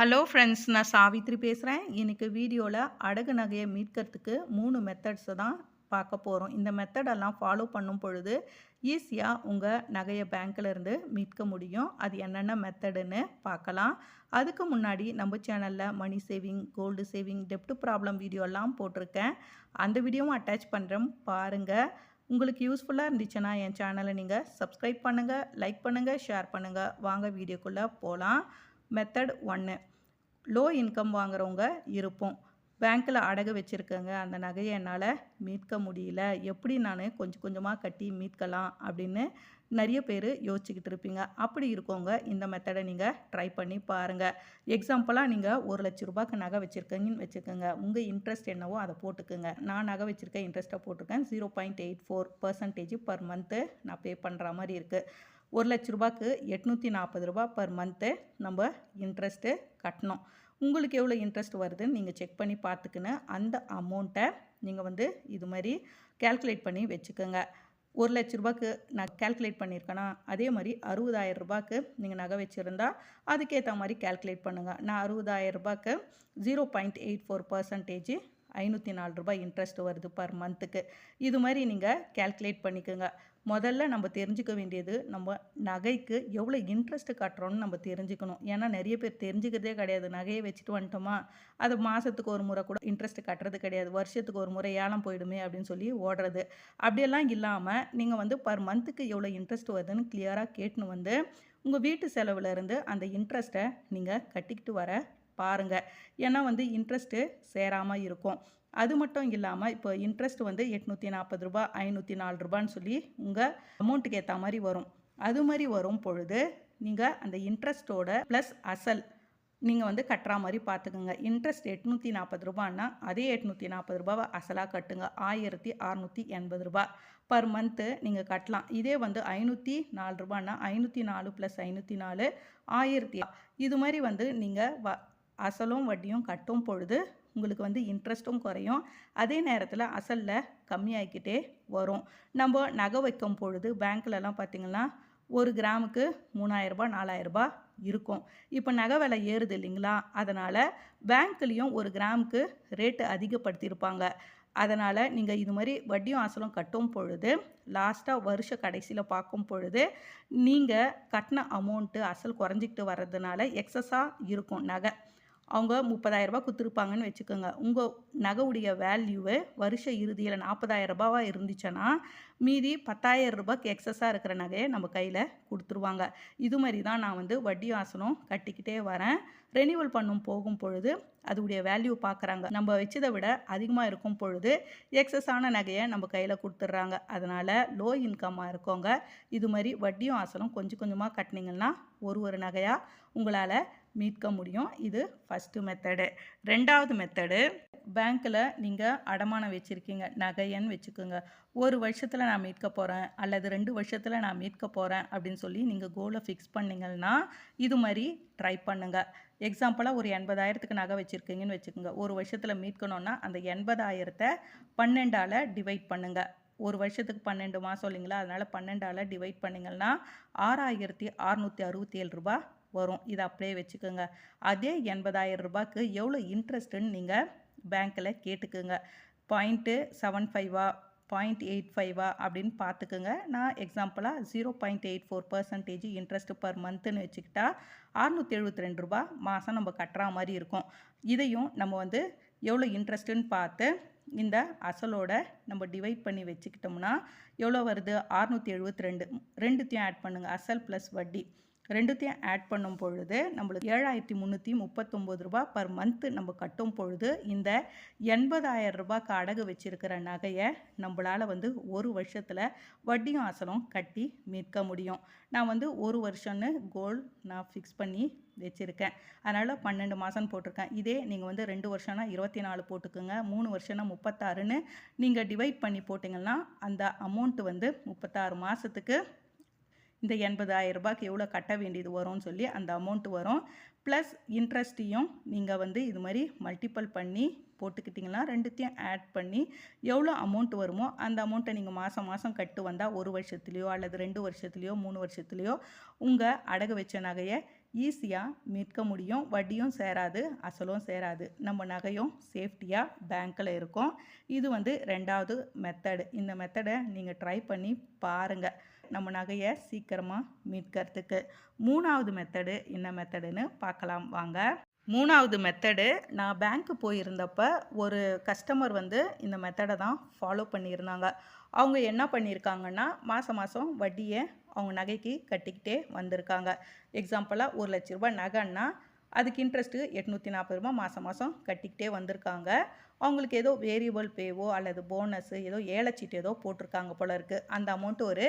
Hello friends நான் சாவித்ரி பேசுகிறேன் இன்றைக்கி வீடியோவில் அடகு நகையை மீட்கிறதுக்கு மூணு மெத்தட்ஸை தான் பார்க்க போகிறோம் இந்த மெத்தடெல்லாம் ஃபாலோ பண்ணும் பொழுது ஈஸியாக உங்கள் நகையை பேங்க்கிலேருந்து மீட்க முடியும். அது என்னென்ன மெத்தடுன்னு பார்க்கலாம். அதுக்கு முன்னாடி நம்ம சேனலில் மணி சேவிங் கோல்டு சேவிங் டெப்ட் ப்ராப்ளம் வீடியோலாம் போட்டிருக்கேன். அந்த வீடியோவும் அட்டாச் பண்ணுறேன் பாருங்கள் உங்களுக்கு யூஸ்ஃபுல்லாக இருந்துச்சுன்னா என் சேனலை நீங்கள் சப்ஸ்கிரைப் பண்ணுங்கள் லைக் பண்ணுங்கள் ஷேர் பண்ணுங்கள் வாங்க வீடியோக்குள்ளே போகலாம் மெத்தட் ஒன்று லோ இன்கம் வாங்குறவங்க இருப்போம். பேங்க்கில் அடகு வச்சுருக்கேங்க. அந்த நகையை என்னால் மீட்க முடியல. எப்படி நான் கொஞ்சம் கொஞ்சமாக கட்டி மீட்கலாம் அப்படின்னு நிறைய பேர் யோசிச்சுக்கிட்டு இருப்பீங்க. அப்படி இருக்கவங்க இந்த மெத்தடை நீங்கள் ட்ரை பண்ணி பாருங்கள் எக்ஸாம்பிளாக நீங்கள் ஒரு லட்ச ரூபாய்க்கு நகை வச்சுருக்கீங்கன்னு வச்சுக்கோங்க. உங்கள் இன்ட்ரெஸ்ட் என்னவோ அதை போட்டுக்குங்க. நான் நகை வச்சுருக்கேன் இன்ட்ரெஸ்ட்டை போட்டிருக்கேன். Zero point eight four percentage per month நான் பே பண்ணுற மாதிரி இருக்குது ஒரு லட்ச ரூபாய்க்கு எட்நூற்றி நாற்பது ரூபா பர் மந்த்து நம்ம இன்ட்ரெஸ்ட்டு கட்டணும். உங்களுக்கு எவ்வளோ இன்ட்ரெஸ்ட் வருதுன்னு நீங்கள் செக் பண்ணி பார்த்துக்கின்னு அந்த அமௌண்ட்டை நீங்கள் வந்து இது மாதிரி கேல்குலேட் பண்ணி வச்சுக்கோங்க. ஒரு லட்ச ரூபாய்க்கு நான் கேல்குலேட் பண்ணியிருக்கேன்னா அதே மாதிரி அறுபதாயிரம் ரூபாய்க்கு நீங்கள் நகை வச்சுருந்தா அதுக்கேற்ற மாதிரி கேல்குலேட் பண்ணுங்கள் நான் அறுபதாயிரம் ரூபாய்க்கு zero point eight four percentage ஐநூற்றி நாலு ரூபாய் இன்ட்ரெஸ்ட் வருது பர் மந்த்துக்கு இது மாதிரி நீங்கள் கேல்குலேட் பண்ணிக்கோங்க. முதல்ல நம்ம தெரிஞ்சுக்க வேண்டியது நம்ம நகைக்கு எவ்வளோ இன்ட்ரெஸ்ட் கட்டுறோம்னு நம்ம தெரிஞ்சுக்கணும். ஏன்னா நிறைய பேர் தெரிஞ்சுக்கிறதே கிடையாது. நகையை வச்சுட்டு வந்துட்டோமா அது மாதத்துக்கு ஒரு முறை கூட இன்ட்ரெஸ்ட் கட்டுறது கிடையாது. வருஷத்துக்கு ஒரு முறை ஏலம் போயிடுமே அப்படின்னு சொல்லி ஓடுறது. அப்படியெல்லாம் இல்லாமல் நீங்கள் வந்து பர் மந்த்துக்கு எவ்வளோ இன்ட்ரெஸ்ட் வருதுன்னு கிளியராக கேட்டுன்னு வந்து உங்கள் வீட்டு செலவுலேருந்து அந்த இன்ட்ரெஸ்ட்டை நீங்கள் கட்டிக்கிட்டு வர பாருங்கள் ஏன்னா வந்து இன்ட்ரெஸ்ட்டு சேராமல் இருக்கும். அது மட்டும் இல்லாமல் இப்போ இன்ட்ரெஸ்ட் வந்து எட்நூற்றி நாற்பது ரூபா ஐநூற்றி நாலு ரூபான்னு சொல்லி உங்கள் அமௌண்ட்டுக்கு ஏற்ற மாதிரி வரும். அது மாதிரி வரும் பொழுது நீங்கள் அந்த இன்ட்ரெஸ்ட்டோட ப்ளஸ் அசல் நீங்கள் வந்து கட்டுற மாதிரி பார்த்துக்குங்க இன்ட்ரெஸ்ட் எட்நூற்றி நாற்பது ரூபான்னா அதே எட்நூற்றி நாற்பது ரூபாவை அசலாக கட்டுங்க. ஆயிரத்தி அறநூற்றி எண்பது ரூபா பர் மந்த்து நீங்கள் கட்டலாம். இதே வந்து ஐநூற்றி நாலு ரூபான்னா ஐநூற்றி நாலு ப்ளஸ் ஐநூற்றி நாலு ஆயிரத்தி இது மாதிரி வந்து நீங்கள் வ அசலும் வட்டியும் கட்டும் பொழுது உங்களுக்கு வந்து இன்ட்ரெஸ்ட்டும் குறையும். அதே நேரத்தில் அசலில் கம்மியாகிக்கிட்டே வரும். நம்ம நகை வைக்கும் பொழுது பேங்க்லலாம் பார்த்திங்கன்னா ஒரு கிராமுக்கு மூணாயிரரூபா நாலாயிரரூபா இருக்கும். இப்போ நகை விலை ஏறுது இல்லைங்களா? அதனால் பேங்க்லேயும் ஒரு கிராமுக்கு ரேட்டு அதிகப்படுத்தியிருப்பாங்க. அதனால் நீங்கள் இது மாதிரி வட்டியும் அசலும் கட்டும் பொழுது லாஸ்ட்டாக வருஷ கடைசியில் பார்க்கும் பொழுது நீங்கள் கட்டின அமௌண்ட்டு அசல் குறைஞ்சிக்கிட்டு வர்றதுனால எக்ஸஸாக இருக்கும் நகை. அவங்க முப்பதாயிரரூபா கொடுத்துருப்பாங்கன்னு வச்சுக்கோங்க. உங்கள் நகைவுடைய வேல்யூவு வருஷ இறுதியில் நாற்பதாயிரம் ரூபாவாக இருந்துச்சுன்னா மீதி பத்தாயிரம் ரூபாய்க்கு எக்ஸஸாக இருக்கிற நகையை நம்ம கையில் கொடுத்துருவாங்க. இது மாதிரி தான் நான் வந்து வட்டி ஆசனம் கட்டிக்கிட்டே வரேன். ரெனியூவல் பண்ணும் போகும் பொழுது அதோடைய வேல்யூ பார்க்குறாங்க நம்ம வச்சதை விட அதிகமாக இருக்கும் பொழுது எக்ஸஸான நகையை நம்ம கையில் கொடுத்துட்றாங்க. அதனால் லோ இன்கம்மாக இருக்கவங்க இது மாதிரி வட்டியும் ஆசனம் கொஞ்சம் கொஞ்சமாக கட்டினீங்கன்னா ஒரு ஒரு நகையாக உங்களால் மீட்க முடியும். இது ஃபஸ்ட்டு மெத்தடு ரெண்டாவது மெத்தடு பேங்க்கில் நீங்கள் அடமானம் வச்சுருக்கீங்க. நகையன்னு வச்சுக்கோங்க. ஒரு வருஷத்தில் நான் மீட்க போகிறேன் அல்லது ரெண்டு வருஷத்தில் நான் மீட்க போகிறேன் அப்படின்னு சொல்லி நீங்கள் கோலை ஃபிக்ஸ் பண்ணிங்கன்னா இது மாதிரி ட்ரை பண்ணுங்கள் எக்ஸாம்பிளாக ஒரு எண்பதாயிரத்துக்கு நகை வச்சுருக்கீங்கன்னு வச்சுக்கோங்க. ஒரு வருஷத்தில் மீட்கணுன்னா அந்த எண்பதாயிரத்தை பன்னெண்டால் டிவைட் பண்ணுங்கள் ஒரு வருஷத்துக்கு பன்னெண்டு மாதம் இல்லைங்களா? அதனால் பன்னெண்டால் டிவைட் பண்ணிங்கன்னா ஆறாயிரத்தி அறுநூற்றி அறுபத்தி ஏழு ரூபா வரும். இதை அப்படியே வச்சுக்கோங்க. அதே எண்பதாயிரம் ரூபாய்க்கு எவ்வளோ இன்ட்ரெஸ்ட்டுன்னு நீங்கள் பேங்க்கில் கேட்டுக்குங்க. பாயிண்ட்டு செவன் ஃபைவா பாயிண்ட் எயிட் ஃபைவா அப்படின்னு பார்த்துக்குங்க. நான் எக்ஸாம்பிளாக zero point eight four percentage interest per மந்த்துன்னு வச்சுக்கிட்டா அறுநூற்றி எழுபத்தி ரெண்டு ரூபா மாதம் நம்ம கட்டுற மாதிரி இருக்கும். இதையும் நம்ம வந்து எவ்வளோ இன்ட்ரெஸ்ட்டுன்னு பார்த்து இந்த அசலோட நம்ம டிவைட் பண்ணி வச்சுக்கிட்டோம்னா எவ்வளோ வருது? அறுநூற்றி எழுபத்தி ரெண்டு. ரெண்டுத்தையும் ஆட் பண்ணுங்கள் அசல் ப்ளஸ் வட்டி. ரெண்டுத்தையும் ஆட் பண்ணும் பொழுது நம்மளுக்கு ஏழாயிரத்தி முந்நூற்றி முப்பத்தொம்போது ரூபா பர் மந்த்து நம்ம கட்டும் பொழுது இந்த எண்பதாயிரம் ரூபாய்க்கு அடகு வச்சுருக்கிற நகையை நம்மளால் வந்து ஒரு வருஷத்தில் வட்டியும் அசலும் கட்டி மீட்க முடியும். நான் வந்து ஒரு வருஷம்னு கோல் நான் ஃபிக்ஸ் பண்ணி வச்சுருக்கேன். அதனால் பன்னெண்டு மாதம் போட்டிருக்கேன். இதே நீங்கள் வந்து ரெண்டு வருஷம்னா இருபத்தி நாலு போட்டுக்கோங்க. மூணு வருஷம்னா முப்பத்தாறுன்னு நீங்கள் டிவைட் பண்ணி போட்டிங்கன்னா அந்த அமௌண்ட்டு வந்து முப்பத்தாறு மாதத்துக்கு இந்த எண்பதாயிரம் ரூபாய்க்கு எவ்வளோ கட்ட வேண்டியது வரும்னு சொல்லி அந்த அமௌண்ட்டு வரும். ப்ளஸ் இன்ட்ரெஸ்ட்டையும் நீங்கள் வந்து இது மாதிரி மல்டிப்பிள் பண்ணி போட்டுக்கிட்டிங்கன்னா ரெண்டுத்தையும் ஆட் பண்ணி எவ்வளோ அமௌண்ட் வருமோ அந்த அமௌண்ட்டை நீங்கள் மாதம் மாதம் கட்டு வந்தால் ஒரு வருஷத்துலேயோ அல்லது ரெண்டு வருஷத்துலேயோ மூணு வருஷத்துலேயோ உங்கள் அடகு வச்ச நகையை ஈஸியாக மீட்க முடியும். வட்டியும் சேராது அசலும் சேராது. நம்ம நகையும் சேஃப்டியாக பேங்க்கில் இருக்கும். இது வந்து ரெண்டாவது மெத்தடு இந்த மெத்தடை நீங்கள் ட்ரை பண்ணி பாருங்கள் நம்ம நகையை சீக்கிரமாக மீட்கிறதுக்கு. மூணாவது மெத்தடு என்ன மெத்தடுன்னு பார்க்கலாம். வாங்க. மூணாவது மெத்தடு நான் பேங்க்கு போயிருந்தப்போ ஒரு கஸ்டமர் வந்து இந்த மெத்தடை தான் ஃபாலோ பண்ணியிருந்தாங்க. அவங்க என்ன பண்ணியிருக்காங்கன்னா மாதம் மாதம் வட்டியை அவங்க நகைக்கு கட்டிக்கிட்டே வந்திருக்காங்க. எக்ஸாம்பிளாக ஒரு லட்ச ரூபாய் நகைன்னா அதுக்கு இன்ட்ரெஸ்ட்டு எட்நூற்றி நாற்பது ரூபா மாதம் மாதம் கட்டிக்கிட்டே வந்திருக்காங்க. அவங்களுக்கு ஏதோ வேரியபிள் பேவோ அல்லது போனஸு ஏதோ ஏலச்சீட்டு ஏதோ போட்டிருக்காங்க போல இருக்குது அந்த அமௌண்ட்டு ஒரு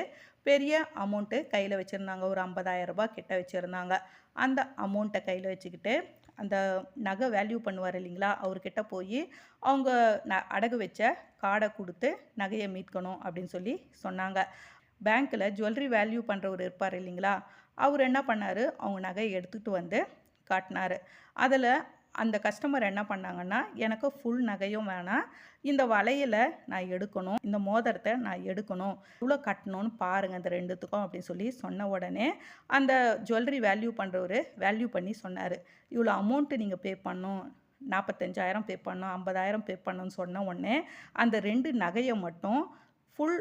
பெரிய அமௌண்ட்டு கையில் வச்சுருந்தாங்க. ஒரு ஐம்பதாயிரம் ரூபாய் கிட்ட வச்சுருந்தாங்க. அந்த அமௌண்ட்டை கையில் வச்சுக்கிட்டு அந்த நகை வேல்யூ பண்ணுவார் இல்லைங்களா அவர்கிட்ட போய் அவங்க ந அடகு வச்ச கார்டை கொடுத்து நகையை மீட்கணும் அப்படின்னு சொல்லி சொன்னாங்க. பேங்க்கில் ஜுவல்லரி வேல்யூ பண்ணுறவர் இருப்பார் இல்லைங்களா அவர் என்ன பண்ணார் அவங்க நகையை எடுத்துகிட்டு வந்து காட்டினார். அதில் அந்த கஸ்டமர் என்ன பண்ணாங்கன்னா எனக்கு ஃபுல் நகையும் வேணாம். இந்த வலையில் நான் எடுக்கணும். இந்த மோதிரத்தை நான் எடுக்கணும். இவ்வளோ கட்டணும்னு பாருங்கள் இந்த ரெண்டுத்துக்கும் அப்படின்னு சொல்லி சொன்ன உடனே அந்த ஜுவல்லரி வேல்யூ பண்ணுறவர் வேல்யூ பண்ணி சொன்னார். இவ்வளோ அமௌண்ட்டு நீங்கள் பே பண்ணணும். நாற்பத்தஞ்சாயிரம் பே பண்ணணும் ஐம்பதாயிரம் பே பண்ணணும்னு சொன்ன உடனே அந்த ரெண்டு நகையை மட்டும் ஃபுல்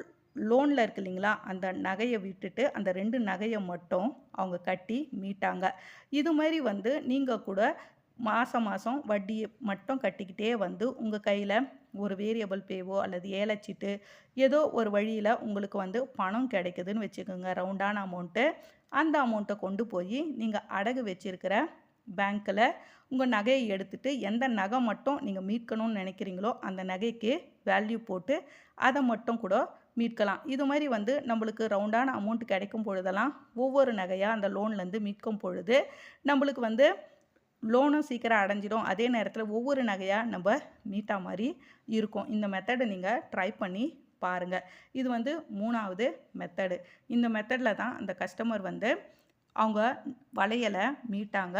லோனில் இருக்கு இல்லைங்களா அந்த நகையை விட்டுட்டு அந்த ரெண்டு நகையை மட்டும் அவங்க கட்டி மீட்டாங்க. இது மாதிரி வந்து நீங்கள் கூட மாதம் மாதம் வட்டியை மட்டும் கட்டிக்கிட்டே வந்து உங்கள் கையில் ஒரு வேரியபிள் பேவோ அல்லது ஏலச்சீட்டு ஏதோ ஒரு வழியில் உங்களுக்கு வந்து பணம் கிடைக்குதுன்னு வச்சுக்கோங்க. ரவுண்டான அமௌண்ட்டு அந்த அமௌண்ட்டை கொண்டு போய் நீங்கள் அடகு வச்சிருக்கிற பேங்க்கில் உங்கள் நகையை எடுத்துகிட்டு எந்த நகை மட்டும் நீங்கள் மீட்கணும்னு நினைக்கிறீங்களோ அந்த நகைக்கு வேல்யூ போட்டு அதை மட்டும் கூட மீட்கலாம். இது மாதிரி வந்து நம்மளுக்கு ரவுண்டான அமௌண்ட் கிடைக்கும் பொழுதெல்லாம் ஒவ்வொரு நகையாக அந்த லோன்லேருந்து மீட்கும் பொழுது நம்மளுக்கு வந்து லோனும் சீக்கிரம் அடைஞ்சிடும். அதே நேரத்தில் ஒவ்வொரு நகையாக நம்ம மீட்டா மாதிரி இருக்கும். இந்த மெத்தடை நீங்கள் ட்ரை பண்ணி பாருங்கள் இது வந்து மூணாவது மெத்தடு இந்த மெத்தடில் தான் அந்த கஸ்டமர் வந்து அவங்க வளையலை மீட்டாங்க.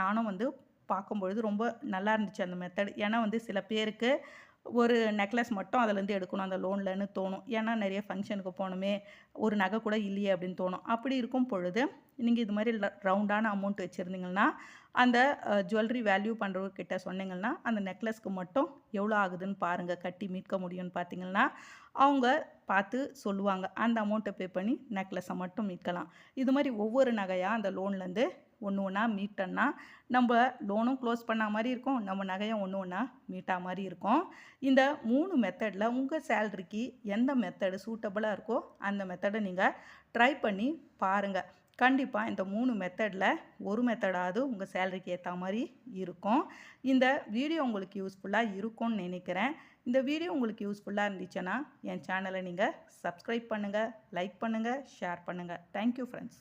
நானும் வந்து பார்க்கும்பொழுது ரொம்ப நல்லா இருந்துச்சு அந்த மெத்தட் ஏன்னா வந்து சில பேருக்கு ஒரு நெக்லஸ் மட்டும் அதுலேருந்து எடுக்கணும் அந்த லோன்லன்னு தோணும். ஏன்னா நிறைய ஃபங்க்ஷனுக்கு போகணுமே ஒரு நகை கூட இல்லையே அப்படின்னு தோணும். அப்படி இருக்கும் பொழுது நீங்கள் இது மாதிரி ரவுண்டான அமௌண்ட் வச்சுருந்தீங்கன்னா அந்த ஜுவல்லரி வேல்யூ பண்ணுறவர்கிட்ட சொன்னீங்கன்னா அந்த நெக்லஸ்க்கு மட்டும் எவ்வளோ ஆகுதுன்னு பாருங்கள் கட்டி மீட்க முடியும்னு பார்த்தீங்கன்னா அவங்க பார்த்து சொல்லுவாங்க. அந்த அமௌண்ட்டை பே பண்ணி நெக்லஸை மட்டும் மீட்கலாம். இது மாதிரி ஒவ்வொரு நகையாக அந்த லோன்லேருந்து ஒன்று ஒன்றா மீட்டோன்னா நம்ம லோனும் க்ளோஸ் பண்ண மாதிரி இருக்கும் நம்ம நகையும் ஒன்று ஒன்றா மீட்டா மாதிரி இருக்கும். இந்த மூணு மெத்தடில் உங்கள் சேல்ரிக்கு எந்த மெத்தடு சூட்டபுளாக இருக்கோ அந்த மெத்தடை நீங்கள் ட்ரை பண்ணி பாருங்கள் கண்டிப்பாக இந்த மூணு மெத்தடில் ஒரு மெத்தடாவது உங்கள் சேலரிக்கு ஏற்ற மாதிரி இருக்கும். இந்த வீடியோ உங்களுக்கு யூஸ்ஃபுல்லாக இருக்கும்னு நினைக்கிறேன். இந்த வீடியோ உங்களுக்கு யூஸ்ஃபுல்லாக இருந்துச்சுன்னா என் சேனலை நீங்கள் சப்ஸ்கிரைப் பண்ணுங்கள் லைக் பண்ணுங்கள் ஷேர் பண்ணுங்கள் தேங்க்யூ ஃப்ரெண்ட்ஸ்